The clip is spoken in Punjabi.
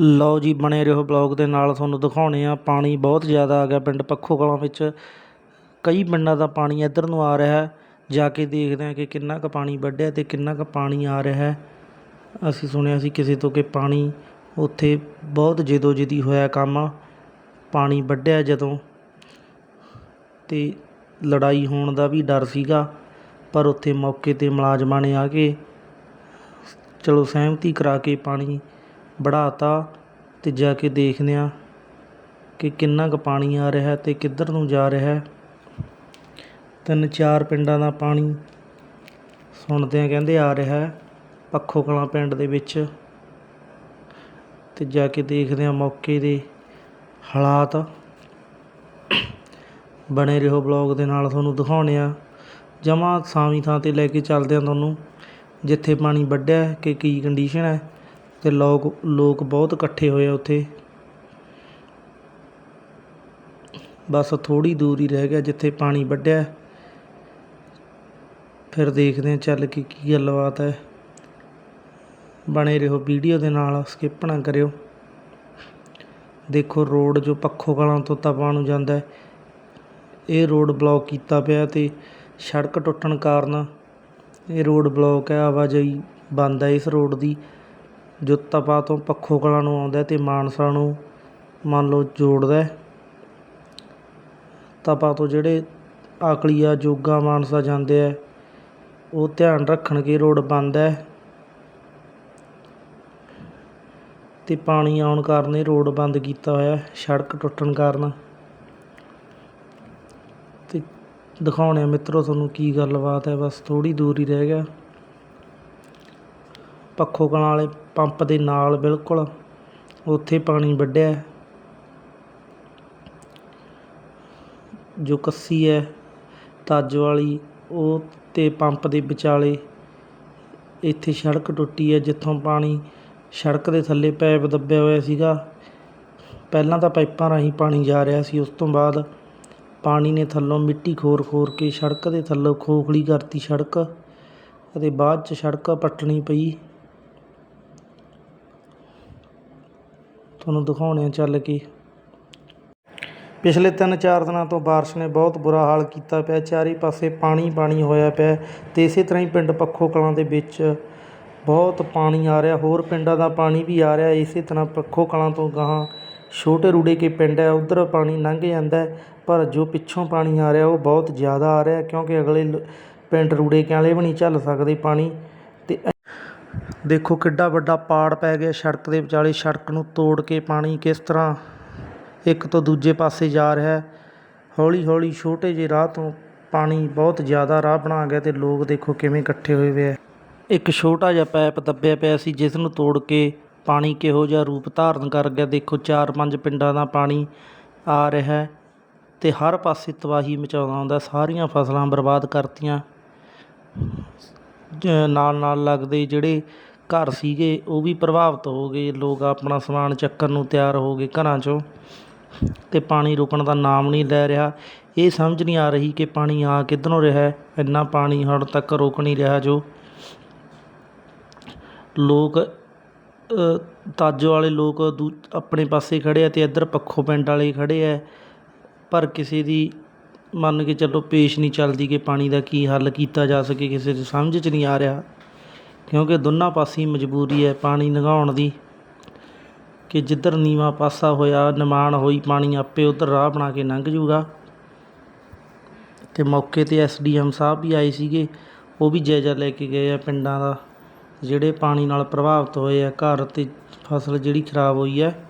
ਲਓ ਜੀ, ਬਣੇ ਰਹੋ ਬਲੌਗ ਦੇ ਨਾਲ, ਤੁਹਾਨੂੰ ਦਿਖਾਉਣੇ ਆ ਪਾਣੀ ਬਹੁਤ ਜ਼ਿਆਦਾ ਆ ਗਿਆ ਪਿੰਡ ਪੱਖੋ ਕਲਾਂ ਵਿੱਚ। ਕਈ ਪਿੰਡਾਂ ਦਾ ਪਾਣੀ ਇੱਧਰ ਨੂੰ ਆ ਰਿਹਾ ਹੈ। ਜਾ ਕੇ ਦੇਖਦੇ ਹਾਂ ਕਿ ਕਿੰਨਾ ਕੁ ਪਾਣੀ ਵੱਢਿਆ ਅਤੇ ਕਿੰਨਾ ਕੁ ਪਾਣੀ ਆ ਰਿਹਾ ਹੈ। ਅਸੀਂ ਸੁਣਿਆ ਸੀ ਕਿਸੇ ਤੋਂ ਕਿ ਪਾਣੀ ਉੱਥੇ ਬਹੁਤ ਜਿਦੋ ਜਿਦੀ ਹੋਇਆ ਕੰਮ ਪਾਣੀ ਵੱਢਿਆ ਜਦੋਂ ਅਤੇ ਲੜਾਈ ਹੋਣ ਦਾ ਵੀ ਡਰ ਸੀਗਾ, ਪਰ ਉੱਥੇ ਮੌਕੇ 'ਤੇ ਮੁਲਾਜ਼ਮਾਂ ਨੇ ਆ ਕੇ ਚਲੋ ਸਹਿਮਤੀ ਕਰਾ ਕੇ ਪਾਣੀ ਵੜਾਤਾ ਅਤੇ ਜਾ ਕੇ ਦੇਖਦੇ ਹਾਂ ਕਿ ਕਿੰਨਾ ਕੁ ਪਾਣੀ ਆ ਰਿਹਾ ਅਤੇ ਕਿੱਧਰ ਨੂੰ ਜਾ ਰਿਹਾ। ਤਿੰਨ ਚਾਰ ਪਿੰਡਾਂ ਦਾ ਪਾਣੀ ਸੁਣਦੇ ਹਾਂ ਕਹਿੰਦੇ ਆ ਰਿਹਾ ਹੈ ਪੱਖੋ ਕਲਾਂ ਪਿੰਡ ਦੇ ਵਿੱਚ। ਅਤੇ ਜਾ ਕੇ ਦੇਖਦੇ ਹਾਂ ਮੌਕੇ ਦੇ ਹਾਲਾਤ ਬਣੇ ਰਹੋ ਬਲੌਗ ਦੇ ਨਾਲ ਤੁਹਾਨੂੰ ਦਿਖਾਉਣੇ ਆ ਜਮਾਂ ਸਾਵੀਂ ਥਾਂ 'ਤੇ ਲੈ ਕੇ ਚੱਲਦੇ ਹਾਂ ਤੁਹਾਨੂੰ ਜਿੱਥੇ ਪਾਣੀ ਵੱਢਿਆ ਕਿ ਕੀ ਕੰਡੀਸ਼ਨ ਹੈ। ਅਤੇ ਲੋਕ ਲੋਕ ਬਹੁਤ ਇਕੱਠੇ ਹੋਏ ਆ ਉੱਥੇ। ਬਸ ਥੋੜ੍ਹੀ ਦੂਰ ਹੀ ਰਹਿ ਗਿਆ ਜਿੱਥੇ ਪਾਣੀ ਵੱਢਿਆ। ਫਿਰ ਦੇਖਦੇ ਹਾਂ ਚੱਲ ਕੇ, ਕੀ ਗੱਲਬਾਤ ਹੈ। ਬਣੇ ਰਹੋ ਵੀਡੀਓ ਦੇ ਨਾਲ, ਸਕਿੱਪ ਨਾ ਕਰਿਓ। ਦੇਖੋ ਰੋਡ ਜੋ ਪੱਖੋ ਕਲਾਂ ਤੋਂ ਤਪਾ ਨੂੰ ਜਾਂਦਾ ਇਹ ਰੋਡ ਬਲੌਕ ਕੀਤਾ ਪਿਆ ਅਤੇ ਸੜਕ ਟੁੱਟਣ ਕਾਰਨ ਇਹ ਰੋਡ ਬਲੌਕ ਹੈ, ਆਵਾਜਾਈ ਬੰਦ ਹੈ ਇਸ ਰੋਡ ਦੀ। ਜੋ ਤਪਾ ਤੋਂ ਪੱਖੋ ਕਲਾਂ ਨੂੰ ਆਉਂਦਾ ਅਤੇ ਮਾਨਸਾ ਨੂੰ ਮੰਨ ਲਓ ਜੋੜਦਾ ਤਪਾ ਤੋਂ ਜਿਹੜੇ ਆਕਲੀਆ ਜੋਗਾ ਮਾਨਸਾ ਜਾਂਦੇ ਹੈ, ਉਹ ਧਿਆਨ ਰੱਖਣ ਕਿ ਰੋਡ ਬੰਦ ਹੈ। ਅਤੇ ਪਾਣੀ ਆਉਣ ਕਾਰਨ ਇਹ ਰੋਡ ਬੰਦ ਕੀਤਾ ਹੋਇਆ ਸੜਕ ਟੁੱਟਣ ਕਾਰਨ। ਅਤੇ ਦਿਖਾਉਣੇ ਹਾਂ ਮਿੱਤਰੋ ਤੁਹਾਨੂੰ ਕੀ ਗੱਲਬਾਤ ਹੈ, ਬਸ ਥੋੜ੍ਹੀ ਦੂਰ ਹੀ ਰਹਿ ਗਿਆ। ਪੱਖੋ ਕਲਾਂ ਵਾਲੇ ਪੰਪ ਦੇ ਨਾਲ ਬਿਲਕੁਲ ਉੱਥੇ ਪਾਣੀ ਵੱਢਿਆ ਜੋ ਕੱਸੀ ਹੈ, ਤੱਜ ਵਾਲੀ, ਉਹ ਅਤੇ ਪੰਪ ਦੇ ਵਿਚਾਲੇ ਇੱਥੇ ਸੜਕ ਟੁੱਟੀ ਹੈ, ਜਿੱਥੋਂ ਪਾਣੀ ਸੜਕ ਦੇ ਥੱਲੇ ਪੈਪ ਦੱਬਿਆ ਹੋਇਆ ਸੀਗਾ। ਪਹਿਲਾਂ ਤਾਂ ਪਾਈਪਾਂ ਰਾਹੀਂ ਪਾਣੀ ਜਾ ਰਿਹਾ ਸੀ, ਉਸ ਤੋਂ ਬਾਅਦ ਪਾਣੀ ਨੇ ਥੱਲੋਂ ਮਿੱਟੀ ਖੋਰ ਖੋਰ ਕੇ ਸੜਕ ਦੇ ਥੱਲੋਂ ਖੋਖਲੀ ਕਰਤੀ ਸੜਕ ਅਤੇ ਬਾਅਦ 'ਚ ਸੜਕ ਪੱਟਣੀ ਪਈ। ਤੁਹਾਨੂੰ ਦਿਖਾਉਣੇ ਆ ਚੱਲ ਕੇ। ਪਿਛਲੇ ਤਿੰਨ ਚਾਰ ਦਿਨਾਂ ਤੋਂ ਬਾਰਿਸ਼ ਨੇ ਬਹੁਤ ਬੁਰਾ ਹਾਲ ਕੀਤਾ ਪਿਆ। ਚਾਰੇ ਪਾਸੇ ਪਾਣੀ ਪਾਣੀ ਹੋਇਆ ਪਿਆ ਅਤੇ ਇਸੇ ਤਰ੍ਹਾਂ ਹੀ ਪਿੰਡ ਪੱਖੋ ਕਲਾਂ ਦੇ ਵਿੱਚ ਬਹੁਤ ਪਾਣੀ ਆ ਰਿਹਾ। ਹੋਰ ਪਿੰਡਾਂ ਦਾ ਪਾਣੀ ਵੀ ਆ ਰਿਹਾ। ਇਸੇ ਤਰ੍ਹਾਂ ਪੱਖੋ ਕਲਾਂ ਤੋਂ ਗਾਹਾਂ ਛੋਟੇ ਰੂੜੇ ਕੇ ਪਿੰਡ ਹੈ, ਉੱਧਰ ਪਾਣੀ ਲੰਘ ਜਾਂਦਾ ਪਰ ਜੋ ਪਿੱਛੋਂ ਪਾਣੀ ਆ ਰਿਹਾ ਉਹ ਬਹੁਤ ਜ਼ਿਆਦਾ ਆ ਰਿਹਾ ਕਿਉਂਕਿ ਅਗਲੇ ਪਿੰਡ ਰੂੜੇ ਕੇ ਵਾਲੇ ਵੀ ਨਹੀਂ ਝੱਲ ਸਕਦੇ ਪਾਣੀ ਅਤੇ ਦੇਖੋ ਕਿੱਡਾ ਵੱਡਾ ਪਾੜ ਪੈ ਗਿਆ ਸੜਕ ਦੇ ਵਿਚਾਲੇ, ਸੜਕ ਨੂੰ ਤੋੜ ਕੇ ਪਾਣੀ ਕਿਸ ਤਰ੍ਹਾਂ ਇੱਕ ਤੋਂ ਦੂਜੇ ਪਾਸੇ ਜਾ ਰਿਹਾ ਹੈ। ਹੌਲੀ ਹੌਲੀ ਛੋਟੇ ਜਿਹੇ ਰਾਹ ਤੋਂ ਪਾਣੀ ਬਹੁਤ ਜ਼ਿਆਦਾ ਰਾਹ ਬਣਾ ਗਿਆ ਅਤੇ ਲੋਕ ਦੇਖੋ ਕਿਵੇਂ ਇਕੱਠੇ ਹੋਏ ਹੋਏ ਹੈ ਇੱਕ ਛੋਟਾ ਜਿਹਾ ਪੈਪ ਦੱਬਿਆ ਪਿਆ ਸੀ, ਜਿਸ ਨੂੰ ਤੋੜ ਕੇ ਪਾਣੀ ਕਿਹੋ ਜਿਹਾ ਰੂਪ ਧਾਰਨ ਕਰ ਗਿਆ। ਦੇਖੋ ਚਾਰ ਪੰਜ ਪਿੰਡਾਂ ਦਾ ਪਾਣੀ ਆ ਰਿਹਾ ਹੈ ਅਤੇ ਹਰ ਪਾਸੇ ਤਬਾਹੀ ਮਚਾਉਂਦਾ ਹੁੰਦਾ, ਸਾਰੀਆਂ ਫਸਲਾਂ ਬਰਬਾਦ ਕਰਤੀਆਂ। ਨਾਲ ਨਾਲ ਲੱਗਦੇ ਜਿਹੜੇ ਘਰ ਸੀਗੇ, ਉਹ ਵੀ ਪ੍ਰਭਾਵਿਤ ਹੋ ਗਏ। ਲੋਕ ਆਪਣਾ ਸਮਾਨ ਚੱਕਣ ਨੂੰ ਤਿਆਰ ਹੋ ਗਏ ਘਰਾਂ 'ਚੋਂ ਅਤੇ ਪਾਣੀ ਰੁਕਣ ਦਾ ਨਾਮ ਨਹੀਂ ਲੈ ਰਿਹਾ। ਇਹ ਸਮਝ ਨਹੀਂ ਆ ਰਹੀ ਕਿ ਪਾਣੀ ਆ ਕਿੱਧਰੋਂ ਰਿਹਾ ਇੰਨਾ ਪਾਣੀ ਹੁਣ ਤੱਕ ਰੁਕ ਨਹੀਂ ਰਿਹਾ ਜੋ ਲੋਕ ਤਾਜੋ ਵਾਲੇ ਲੋਕ ਦੂ, ਆਪਣੇ ਪਾਸੇ ਖੜ੍ਹੇ ਆ ਅਤੇ ਇੱਧਰ ਪੱਖੋ ਪਿੰਡ ਵਾਲੇ ਖੜ੍ਹੇ ਹੈ ਪਰ ਕਿਸੇ ਦੀ ਮੰਨ ਕੇ ਚੱਲੋ ਪੇਸ਼ ਨਹੀਂ ਚੱਲਦੀ ਕਿ ਪਾਣੀ ਦਾ ਕੀ ਹੱਲ ਕੀਤਾ ਜਾ ਸਕੇ, ਕਿਸੇ ਦੀ ਸਮਝ 'ਚ ਨਹੀਂ ਆ ਰਿਹਾ। ਕਿਉਂਕਿ ਦੋਨਾਂ ਪਾਸੇ ਮਜਬੂਰੀ ਹੈ ਪਾਣੀ ਲੰਘਾਉਣ ਦੀ ਕਿ ਜਿੱਧਰ ਨੀਵਾਂ ਪਾਸਾ ਹੋਇਆ, ਨਿਮਾਣ ਹੋਈ, ਪਾਣੀ ਆਪੇ ਉੱਧਰ ਰਾਹ ਬਣਾ ਕੇ ਲੰਘ ਜੂਗਾ। ਅਤੇ ਮੌਕੇ 'ਤੇ ਐਮ ਸਾਹਿਬ ਵੀ ਆਏ ਸੀਗੇ, ਉਹ ਵੀ ਜਾਇਜ਼ਾ ਲੈ ਕੇ ਗਏ ਆ ਪਿੰਡਾਂ ਦਾ, ਜਿਹੜੇ ਪਾਣੀ ਨਾਲ ਪ੍ਰਭਾਵਿਤ ਹੋਏ ਆ, ਘਰ ਅਤੇ ਫਸਲ ਜਿਹੜੀ ਖਰਾਬ ਹੋਈ ਹੈ।